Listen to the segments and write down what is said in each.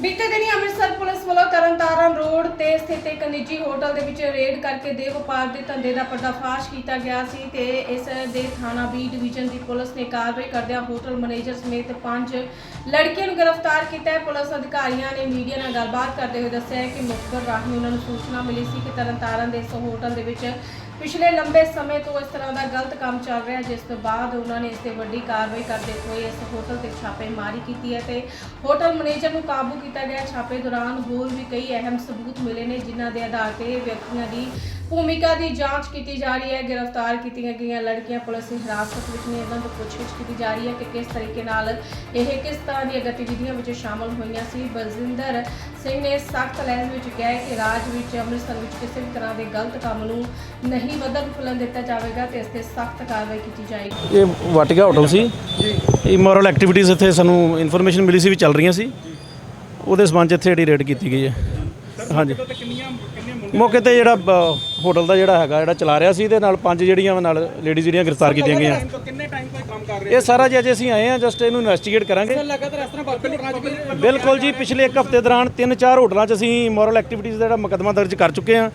ਬੀਤੇ ਦਿਨੀ ਅੰਮ੍ਰਿਤਸਰ ਪੁਲਿਸ ਵੱਲੋਂ ਤਰਨਤਾਰਨ ਰੋਡ ਤੇ ਸਥਿਤ ਇੱਕ ਨਿੱਜੀ ਹੋਟਲ ਦੇ ਵਿੱਚ ਰੇਡ ਕਰਕੇ ਦੇਹ ਵਪਾਰ ਦੇ ਧੰਦੇ ਦਾ ਪਰਦਾਫਾਸ਼ ਕੀਤਾ ਗਿਆ ਸੀ ਤੇ ਇਸ ਦੇ ਥਾਣਾ ਬੀ ਡਿਵੀਜ਼ਨ ਦੀ ਪੁਲਿਸ ਨੇ ਕਾਰਵਾਈ ਕਰਦਿਆਂ ਹੋਟਲ ਮੈਨੇਜਰ ਸਮੇਤ ਪੰਜ ਲੜਕੀਆਂ ਨੂੰ ਗ੍ਰਿਫਤਾਰ ਕੀਤਾ ਹੈ। ਪੁਲਿਸ ਅਧਿਕਾਰੀਆਂ ਨੇ ਮੀਡੀਆ ਨਾਲ ਗੱਲਬਾਤ ਕਰਦੇ ਹੋਏ ਦੱਸਿਆ ਕਿ ਮੁਖਬਰ ਰਾਹੀਂ ਉਹਨਾਂ ਨੂੰ ਸੂਚਨਾ ਮਿਲੀ ਸੀ ਕਿ ਤਰਨਤਾਰਨ ਦੇ ਇਸ ਹੋਟਲ ਦੇ ਵਿੱਚ ਪਿਛਲੇ ਲੰਬੇ ਸਮੇਂ ਤੋਂ ਇਸ ਤਰ੍ਹਾਂ ਦਾ ਗਲਤ ਕੰਮ ਚੱਲ ਰਿਹਾ ਜਿਸ ਤੋਂ ਬਾਅਦ ਉਹਨਾਂ ਨੇ ਇਸ ਤੇ ਵੱਡੀ ਕਾਰਵਾਈ ਕਰਦੇ ਹੋਏ ਇਸ ਹੋਟਲ ਤੇ ਛਾਪੇਮਾਰੀ ਕੀਤੀ ਹੈ ਤੇ ਹੋਟਲ ਮੈਨੇਜਰ ਨੂੰ ਕਾਬੂ ਕੀਤਾ ਗਿਆ। ਛਾਪੇ ਦੌਰਾਨ ਹੋਰ ਵੀ ਕਈ ਅਹਿਮ ਸਬੂਤ ਮਿਲੇ ਨੇ ਜਿਨ੍ਹਾਂ ਦੇ ਆਧਾਰ ਤੇ ਵਿਅਕਤੀਆਂ ਦੀ ਭੂਮਿਕਾ ਦੀ ਜਾਂਚ ਕੀਤੀ ਜਾ ਰਹੀ ਹੈ। ਗ੍ਰਿਫਤਾਰ ਕੀਤੀਆਂ ਗਈਆਂ ਲੜਕੀਆਂ ਪੁਲਿਸ ਦੀ ਹਿਰਾਸਤ ਵਿੱਚ ਨੇ। ਇਹਨਾਂ ਤੋਂ ਪੁੱਛਗਿੱਛ ਕੀਤੀ ਜਾ ਰਹੀ ਹੈ ਕਿ ਕਿਸ ਤਰੀਕੇ ਨਾਲ ਇਹ ਕਿਸ ਤਰ੍ਹਾਂ ਦੀਆਂ ਗਤੀਵਿਧੀਆਂ ਵਿੱਚ ਸ਼ਾਮਲ ਹੋਈਆਂ ਸੀ। ਬਲਜਿੰਦਰ ਸਿੰਘ ਨੇ ਸਖਤ ਲਹਿਜ਼ ਵਿੱਚ ਕਿਹਾ ਕਿ ਰਾਜ ਵਿੱਚ ਅੰਮ੍ਰਿਤਸਰ ਵਿੱਚ ਕਿਸੇ ਵੀ ਤਰ੍ਹਾਂ ਦੇ ਗਲਤ ਕੰਮ ਨੂੰ ਨਹੀਂ ਵਧਣ ਫੁੱਲਣ ਦਿੱਤਾ ਜਾਵੇਗਾ ਤੇ ਇਸ ਤੇ ਸਖਤ ਕਾਰਵਾਈ ਕੀਤੀ ਜਾਏਗੀ। ਇਹ ਵਾਟਿਕਾ ਹੋਟਲ ਸੀ? ਇਹ ਮੋਰਲ ਐਕਟੀਵਿਟੀਜ਼ ਇੱਥੇ ਸਾਨੂੰ ਇਨਫੋਰਮੇਸ਼ਨ ਮਿਲੀ ਸੀ ਵੀ ਚੱਲ ਰਹੀਆਂ ਸੀ। ਉਹਦੇ ਸਬੰਧ ਇੱਥੇ ਜਿਹੜੀ ਰੇਡ ਕੀਤੀ ਗਈ ਹੈ। ਹਾਂਜੀ। ਮੌਕੇ ਤੇ ਜਿਹੜਾ ਹੋਟਲ ਦਾ ਜਿਹੜਾ ਹੈਗਾ ਜਿਹੜਾ ਚਲਾ ਰਿਹਾ ਸੀ ਇਹਦੇ ਨਾਲ ਪੰਜ ਜਿਹੜੀਆਂ ਨਾਲ ਲੇਡੀਜ਼ ਜਿਹੜੀਆਂ ਗ੍ਰਿਫਤਾਰ ਕੀਤੀਆਂ ਗਈਆਂ। ਤੋਂ ਕਿੰਨੇ ਟਾਈਮ ਤੋਂ ਇਹ ਕੰਮ ਕਰ ਰਹੇ ਇਹ ਸਾਰਾ ਜੀ ਅੱਜ ਅਸੀਂ ਆਏ ਆ ਜਸਟ ਇਹਨੂੰ ਇਨਵੈਸਟੀਗੇਟ ਕਰਾਂਗੇ। ਬਿਲਕੁਲ ਜੀ ਪਿਛਲੇ ਇੱਕ ਹਫ਼ਤੇ ਦੌਰਾਨ ਤਿੰਨ ਚਾਰ ਹੋਟਲਾਂ 'ਚ ਅਸੀਂ ਮੋਰਲ ਐਕਟੀਵਿਟੀਜ਼ ਦਾ ਜਿਹੜਾ ਮੁਕੱਦਮਾ ਦਰਜ ਕਰ ਚੁੱਕੇ ਹਾਂ।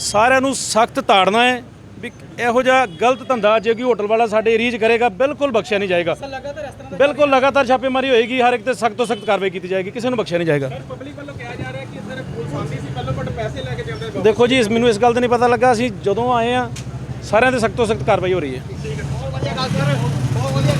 ਸਾਰਿਆਂ ਨੂੰ ਸਖਤ ਤਾੜਨਾ ਹੈ। ਵੀ ਇਹੋ ਜਿਹਾ ਗਲਤ ਧੰਦਾ ਜੇ ਕੋਈ ਹੋਟਲ ਵਾਲਾ ਸਾਡੇ ਏਰੀਆ 'ਚ ਕਰੇਗਾ ਬਿਲਕੁਲ ਬਖਸ਼ਿਆ ਨਹੀਂ ਜਾਏਗਾ। ਲਗਾਤਾਰ ਇਸ ਤਰ੍ਹਾਂ ਬਿਲਕੁਲ ਲਗਾਤਾਰ ਛਾਪੇਮਾਰੀ ਹੋਏਗੀ ਹਰ ਇੱਕ ਤੇ ਸਖਤ ਤੋਂ ਸਖਤ ਕਾਰਵਾਈ ਕੀਤੀ ਜਾਏਗੀ ਕਿਸੇ ਨੂੰ ਬਖਸ਼ਿਆ ਨਹੀਂ ਜਾਏਗਾ। ਪਬਲਿਕ ਵੱਲੋਂ ਕਿਹਾ ਜਾ ਰਿਹਾ ਕਿ ਸਰ ਪੁਲਿਸ ਆਂਦੀ ਸੀ ਪਹਿਲਾਂ ਬਟ ਪੈਸੇ ਲੈ ਕੇ ਜਾਂਦੇ ਸੀ। ਦੇਖੋ ਜੀ ਇਸ ਮੈਨੂੰ ਇਸ ਗੱਲ ਦਾ ਨਹੀਂ ਪਤਾ ਲੱਗਾ ਅਸੀਂ ਜਦੋਂ ਆਏ ਆ ਸਾਰਿਆਂ ਤੇ ਸਖਤ ਤੋਂ ਸਖਤ ਕਾਰਵਾਈ ਹੋ ਰਹੀ ਹੈ। ਠੀਕ ਹੈ ਬਹੁਤ ਵਧੀਆ ਗੱਲ ਸਰ